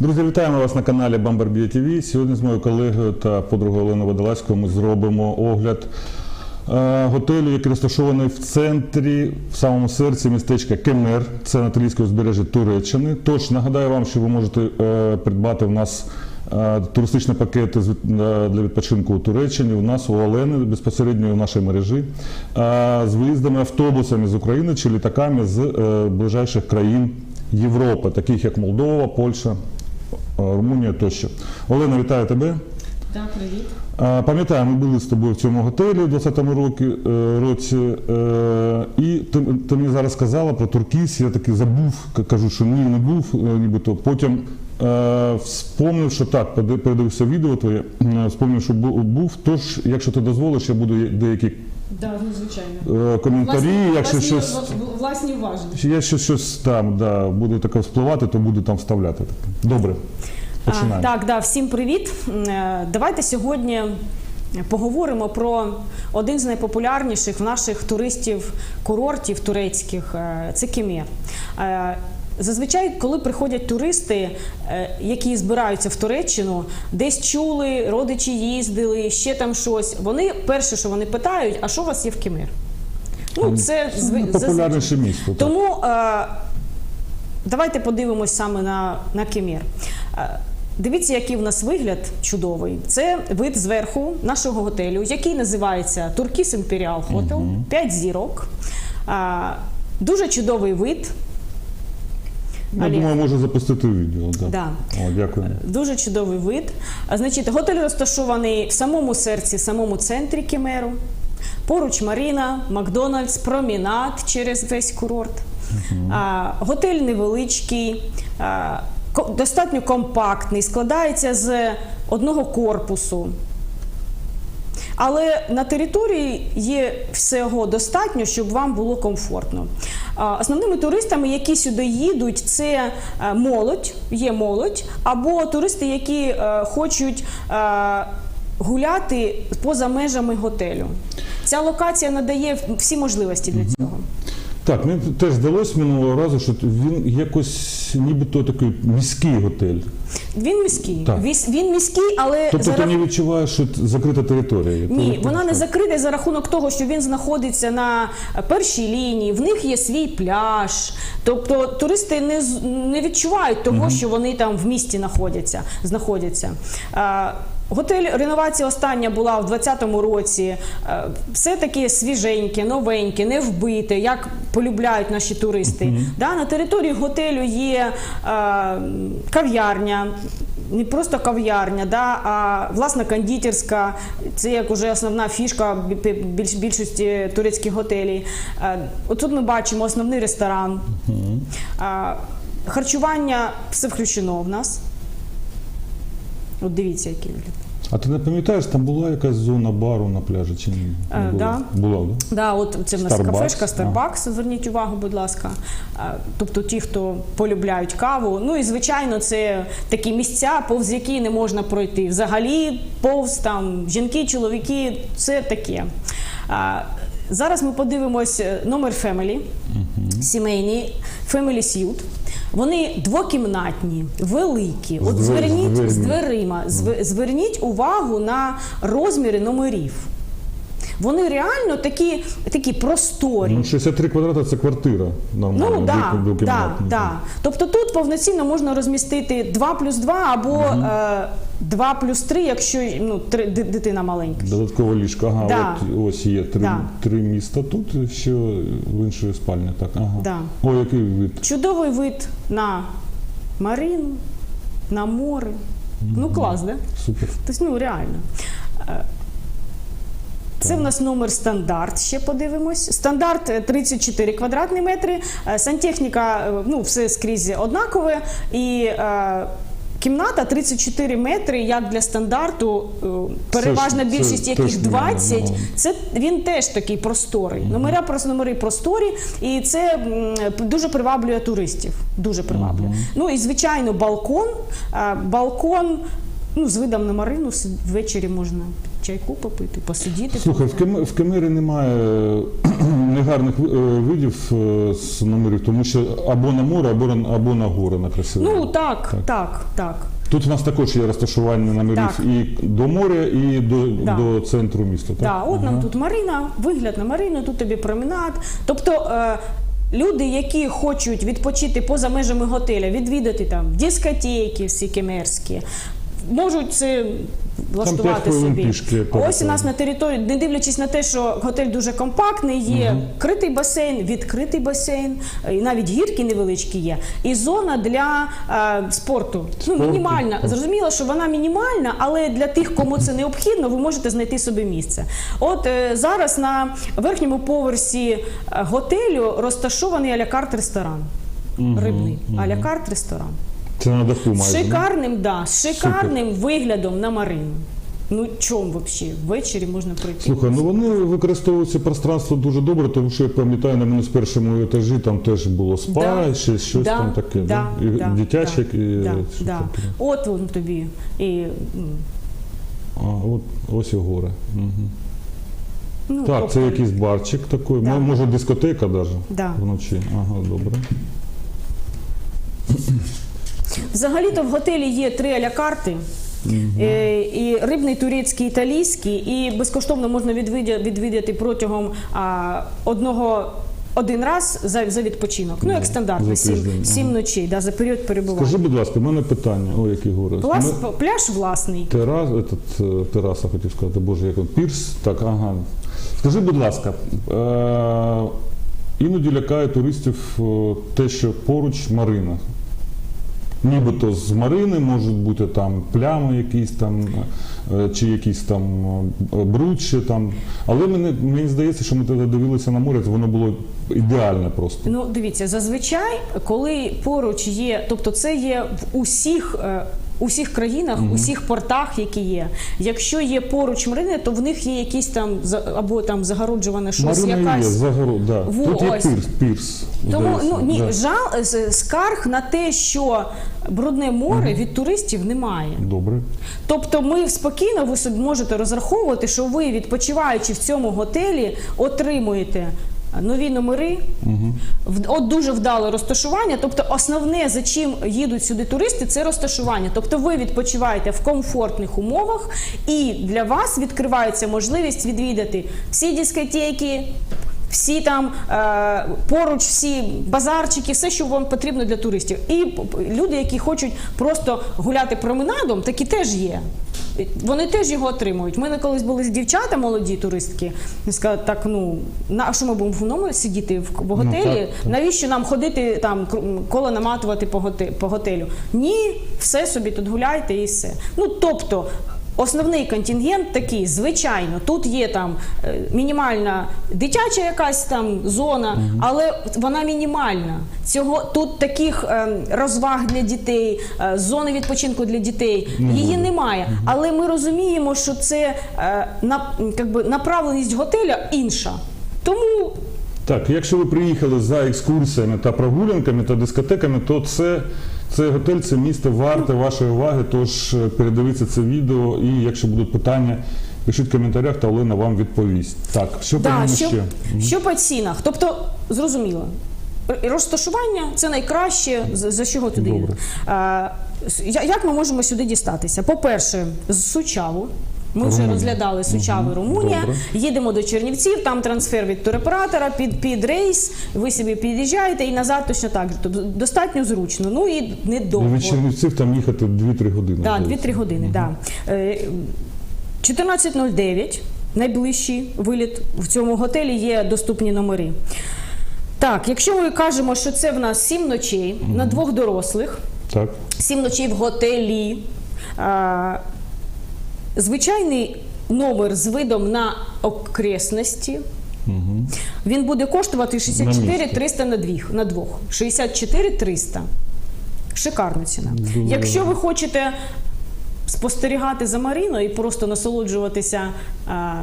Друзі, вітаємо вас на каналі Бамбарбія ТВ. Сьогодні з моєю колегою та подругою Оленою Водолазькою ми зробимо огляд е, готелю, який розташований в центрі, в самому серці містечка Кемер. Це на Італійському узбережжі Туреччини. Тож нагадаю вам, що ви можете е, придбати в нас. е, Туристичні пакети для відпочинку у Туреччині у нас у Олени безпосередньо у нашій мережі з виїздами автобусами з України чи літаками з ближайших країн Європи, таких як Молдова, Польща, е, Румунія тощо. Олена, вітаю тебе. Так, привіт. Е, Пам'ятаю, ми були з тобою в цьому готелі у 2020 році, е, році е, і ти, ти мені зараз сказала про Туркіс, я таки забув, кажу, що ні, не був, нібито. Потім вспомнив, що так, передивився відео твоє, вспомнив, що бу- був. Тож, якщо ти дозволиш, я буду деякі Да, ну звичайно. е, коментарі, якщо власні, щось. власні уважності. Якщо щось там да, буде таке вспливати, то буду там вставляти. Добре, починаємо. Так, да, всім привіт. Е, Давайте сьогодні поговоримо про один з найпопулярніших в наших туристів курортів турецьких е, це Кемер. Зазвичай, коли приходять туристи, е, які збираються в Туреччину, десь чули, родичі їздили, ще там щось. Вони перше, що вони питають, а що у вас є в Кемер? Ну, це зви- Популярніше місто. тому е, давайте подивимось саме на, на Кемір. Е, Дивіться, який в нас вигляд чудовий. Це вид зверху нашого готелю, який називається Туркіс Імперіал Хотел, 5 зірок. Дуже чудовий вид. Я Олег. думаю, можу запустити відео. Да. Да. О, дякую. Дуже чудовий вид. А, Значить, готель розташований в самому серці, в самому центрі Кемеру. Поруч Маріна, Макдональдс, промінад через весь курорт. А, готель невеличкий, а, достатньо компактний, складається з одного корпусу. Але на території є всього достатньо, щоб вам було комфортно. Основними туристами, які сюди їдуть, це е, молодь, є молодь, або туристи, які е, хочуть е, гуляти поза межами готелю. Ця локація надає всі можливості для цього. Так, мені теж здалося минулого разу, що він якось нібито такий міський готель. Він міський. Так. Віс- Він міський, але Тобто за ти рах- не відчуваєш, що закрита територія. Ні, Ти- вона не закрита за рахунок того, що він знаходиться на першій лінії, в них є свій пляж. Тобто туристи не, з- не відчувають того, що вони там в місті знаходяться. знаходяться. Е, Готель реновація остання була в 2020 році. Е, Все таки свіженьке, новеньке, не вбите, як полюбляють наші туристи. Да, на території готелю є е, кав'ярня, не просто кав'ярня, да, а власна кондитерська. Це як уже основна фішка більш, більшості турецьких готелів. Е, Отут ми бачимо основний ресторан. Е, Харчування все включено в нас. От дивіться, який вигляд. А ти не пам'ятаєш, там була якась зона бару на пляжі чи ні? Е, да. Була, да? Да, от це в нас Starbucks, кафешка. Starbucks, зверніть увагу, будь ласка. Е, Тобто ті, хто полюбляють каву. Ну і звичайно, це такі місця, повз які не можна пройти. Взагалі, повз там жінки, чоловіки, це таке. Е, Зараз ми подивимось е, номер Family, сімейні Family Suite. Вони двокімнатні, великі. От зверніть з дверима, зверніть увагу на розміри номерів. Вони реально такі, такі просторі. Ну, 63 квадрати це квартира. Нормально. Ну да, да, двокімнатна. да. Тобто тут повноцінно можна розмістити 2 плюс 2 або е, 2 плюс 3, якщо ну, три, ди- дитина маленька. Додаткове ліжко. Ага, Да. от ось є три, Да. три міста тут, ще в іншої спальні. Так, ага. Да. О, який вид. Чудовий вид на марину, на море. Ну клас, да? Супер. Тобто, ну реально. Е, Це в нас номер стандарт. Ще подивимось. Стандарт е, 34 квадратні метри. Е, Сантехніка, е, ну все скрізь однакове. І е, кімната 34 метри, як для стандарту. е, Переважна Це ж- це більшість яких 20. ну. Це він теж такий просторий. Номера просто номери просторі, і це дуже приваблює туристів. Дуже приваблює. Ну і звичайно, балкон. Е, Балкон. Ну, з видом на марину ввечері можна чайку попити, посидіти. Слухай, в, Кем... в Кемері немає, негарних е, видів е, з номерів, тому що або на море, або, на- або на гори на красиві. Ну так, так, так. Тут в нас також є розташування номерів Так. і до моря, і до, Да. до центру міста. Так? Да, от нам тут Марина, вигляд на Марину, тут тобі променад. Тобто е, люди, які хочуть відпочити поза межами готеля, відвідати там дискотеки всі кемерські, можуть це влаштувати собі. пішки, Ось у нас на території, не дивлячись на те, що готель дуже компактний, є критий басейн, відкритий басейн, і навіть гірки невеличкі є, і зона для е, спорту. Ну, Спорту. мінімальна. Зрозуміло, що вона мінімальна, але для тих, кому це необхідно, ви можете знайти собі місце. От е, зараз на верхньому поверсі е, готелю розташований алякарт ресторан. Рибний алякарт ресторан. Це на даху З майже. да? шикарним, да, з шикарним виглядом на Марину. Ну чому взагалі? Ввечері можна прийти. Слухай, ну вони використовують це пространство дуже добре, тому що я пам'ятаю, на мінус першому етажі там теж було спа, Да. ще щось Да, там таке. да, і да, дитяче, да, і да, що да. таке. От воно тобі. І, м, А, от ось і гори. Угу. ну, Так, тобто, це якийсь барчик такий, Да. мо- може дискотека навіть Да. вночі. Ага, добре. Взагалі-то в готелі є три аля-карти. Е, І рибний, турецький, італійський, і безкоштовно можна відвідати протягом а, одного один раз за, за відпочинок. Ну як стандартно, сім, сім ночей, да, за період перебування. Скажи, будь ласка, в мене питання. Ой, які гори. Плас, Ми- пляж власний. Терас, этот, е, тераса хотів сказати, боже, як він, пірс, так, ага. Скажи, будь ласка, е, іноді лякає туристів е, те, що поруч Марина. Нібито з Марини можуть бути там плями якісь там, е, чи якісь там е, там. Але мені, мені здається, що ми тоді дивилися на море, воно було ідеальне просто. Ну, дивіться, зазвичай, коли поруч є, тобто це є в усіх. Е, Усіх країнах, усіх портах, які є. Якщо є поруч Марини, то в них є якісь там або там загороджуване щось, Марина якась. є, загород, да. Во, Тут є ось. пірс, пірс. Тому здається, ну ні, да. жал з- скарг на те, що брудне море від туристів немає. Добре. Тобто, ми спокійно ви собі можете розраховувати, що ви, відпочиваючи в цьому готелі, отримуєте. Нові номери, угу. от дуже вдале розташування. Тобто, основне, за чим їдуть сюди туристи, це розташування. Тобто, ви відпочиваєте в комфортних умовах, і для вас відкривається можливість відвідати всі дискотеки, всі там е, поруч, всі базарчики, все, що вам потрібно для туристів. І люди, які хочуть просто гуляти променадом, такі теж є. Вони теж його отримують. У мене колись були дівчата, молоді туристки, і сказали, так ну на а що ми будемо в номері сидіти в, в готелі? Ну, так, так. Навіщо нам ходити там коло наматувати по готелю? Ні, все собі тут гуляйте і все. Ну тобто. Основний контингент такий, звичайно, тут є там е, мінімальна дитяча якась там зона, але вона мінімальна. Цього тут таких е, розваг для дітей, е, зони відпочинку для дітей її немає. Але ми розуміємо, що це на, как би, направленість готеля інша. Тому Так, якщо ви приїхали за екскурсіями та прогулянками та дискотеками, то це, це готель, це місто варте вашої уваги. Тож е, передивіться це відео, і якщо будуть питання, пишіть в коментарях, та Олена вам відповість. Так, що по ньому що, ще? що по цінах? Тобто, зрозуміло, розташування це найкраще, за, чого туди Добре. А, як ми можемо сюди дістатися? По-перше, з Сучаву. Ми вже Румунія. розглядали Сучаву Румунія. Добре. Їдемо до Чернівців, там трансфер від туроператора під, під рейс. Ви собі під'їжджаєте і назад точно так же. Тобто достатньо зручно. Ну і недовго. Від Чернівців там їхати 2-3 години. Так, здається. 2-3 години. Да. Е, 14.09 найближчий виліт. В цьому готелі є доступні номери. Так, якщо ми кажемо, що це в нас 7 ночей на двох дорослих, Так. 7 ночей в готелі. А, звичайний номер з видом на окресності. Він буде коштувати 64 300 на двох. На двох. 64 300. Шикарна ціна. Дуже Якщо ви хочете спостерігати за Маріною і просто насолоджуватися, а,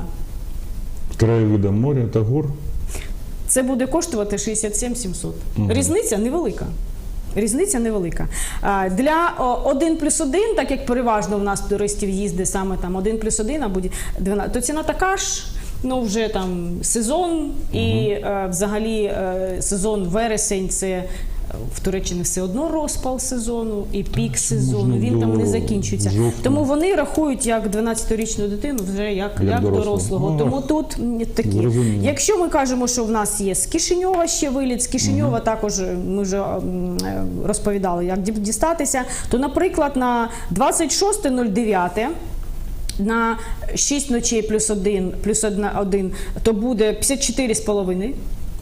Краєвидом моря та гор. це буде коштувати 67 700. Різниця невелика. Різниця невелика. Для 1 плюс 1, так як переважно в нас туристів їздить саме там 1 плюс 1 або 12, то ціна така ж. Ну, вже там сезон, і е, взагалі е, сезон вересень це в Туреччині все одно розпал сезону і пік сезону. Він там не закінчується. Тому вони рахують як 12-річну дитину вже як, Як дорослого. Ну, Тому тут такі. Якщо ми кажемо, що в нас є з Кишиньова ще виліт, з Кишиньова також ми вже е, розповідали, як дістатися, то, наприклад, на 26.09 на 6 ночей плюс 1, плюс 1, то буде 54,5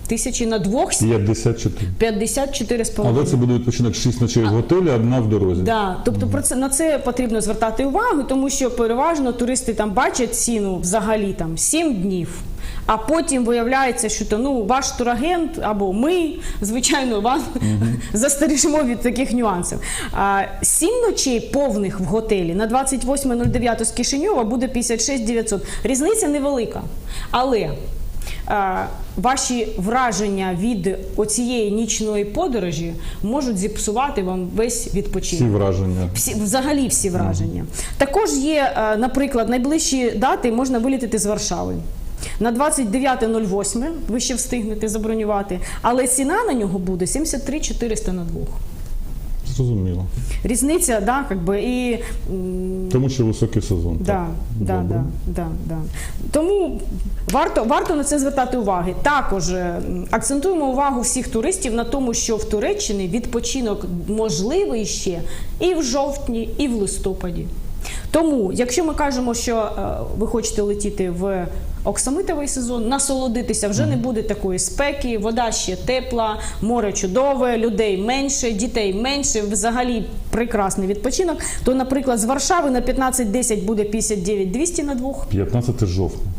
тисячі на двох 54. 54,5. Але це буде відпочинок 6 ночей в готелі, одна в дорозі. Да, тобто про це на це потрібно звертати увагу, тому що переважно туристи там бачать ціну взагалі там 7 днів. А потім виявляється, що то ну ваш турагент або ми, звичайно, вам застережемо від таких нюансів. А, сім ночей повних в готелі на 28.09 з Кишиньова буде 56 900. Різниця невелика. Але ваші враження від оцієї нічної подорожі можуть зіпсувати вам весь Всі враження. Всі, взагалі всі враження. Також є, е, наприклад, найближчі дати можна вилітати з Варшави. На 29.08 ви ще встигнете забронювати, але ціна на нього буде 73 400 на двох. Зрозуміло. Різниця, да, би, і Тому що високий сезон. Да, так? да, да, да, да. Тому варто, варто на це звертати уваги. Також е, акцентуємо увагу всіх туристів на тому, що в Туреччині відпочинок можливий ще і в жовтні, і в листопаді. Тому, якщо ми кажемо, що е, ви хочете летіти в оксамитовий сезон, насолодитися вже не буде такої спеки, вода ще тепла, море чудове, людей менше, дітей менше, взагалі прекрасний відпочинок. То, наприклад, з Варшави на 15-10 буде 59 200 на двох. 15 жовтня.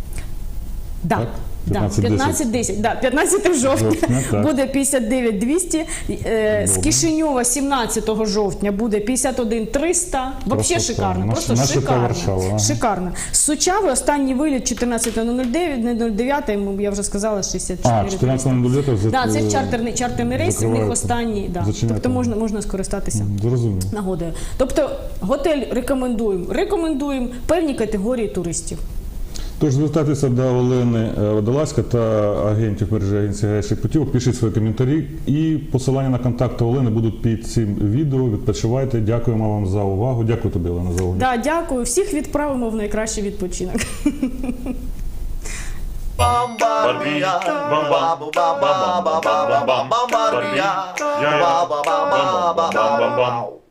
Да. Так? Да, 15-10. 15-10, да, 15 жовтня Жовтня, буде 59 200, е, з Кишиньова 17 жовтня буде 51 300. Вообще шикарно, просто шикарно. Шикарно. З Сучави останній виліт 14.09, не 09, йому, я вже сказала, 64 А, 14.09 за Да, це чартерний, чартерний рейс, у них останній, да. Тобто можна, можна скористатися Зрозуміло. нагодою. Тобто готель рекомендуємо, рекомендуємо певні категорії туристів. Тож звертайтеся до Олени е, Водолазька та агентів мережі агенції гайших путівок. Пишіть свої коментарі і посилання на контакти Олени будуть під цим відео. Відпочивайте. Дякуємо вам за увагу. Дякую тобі, Олена, за увагу. Да, дякую. Всіх відправимо в найкращий відпочинок. Бомбардія, бомба, бомба, бомба, бомба, бомба, бомбардія, бомба, бомба, бомба, бомба, бомба.